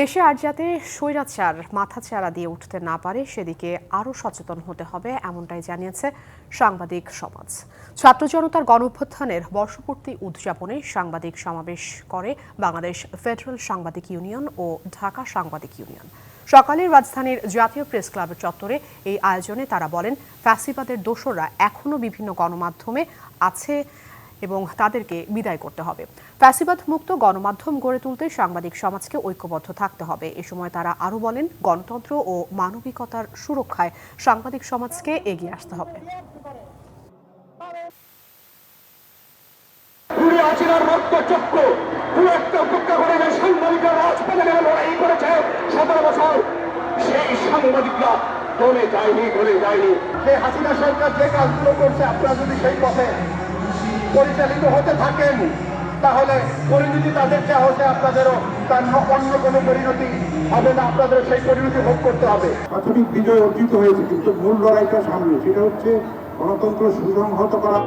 দেশে আর যাতে স্বৈরাচার মাথাচাড়া দিয়ে উঠতে না পারে, সেদিকে আরও সচেতন হতে হবে, এমনটাই জানিয়েছে সাংবাদিক সমাজ। ছাত্র জনতার গণঅভ্যুত্থানের বর্ষপূর্তি উদযাপনে সাংবাদিক সমাবেশ করে বাংলাদেশ ফেডারেল সাংবাদিক ইউনিয়ন ও ঢাকা সাংবাদিক ইউনিয়ন। সকালে রাজধানীর জাতীয় প্রেস ক্লাবের চত্বরে এই আয়োজনে তারা বলেন, ফ্যাসিবাদের দোসররা এখনও বিভিন্ন গণমাধ্যমে আছে এবং তাদেরকে বিদায় করতে হবে। ফ্যাসিবাদ মুক্ত গণমাধ্যম গড়ে তুলতে সাংবাদিক সমাজকে ঐক্যবদ্ধ থাকতে হবে। এ সময় তারা আরও বলেন গণতন্ত্র ও মানবিকতার সুরক্ষায় সাংবাদিক সমাজকে এগিয়ে আসতে হবে। সাংবাদিকরা দলে যায়নি বলে যায়নি। সেই হাসিনা সরকার যে কাজগুলো করছে আপনারা যদি সেই পথে পরিচালিত হতে থাকেন, তাহলে পরিণতি তাদের যা হচ্ছে আপনাদেরও তার অন্য কোনো পরিণতি হবে না আপনাদের সেই পরিণতি ভোগ করতে হবে। প্রাথমিক বিজয় অর্জিত হয়েছে, কিন্তু মূল লড়াইটা সামনে, সেটা হচ্ছে গণতন্ত্র সুসংহত করা।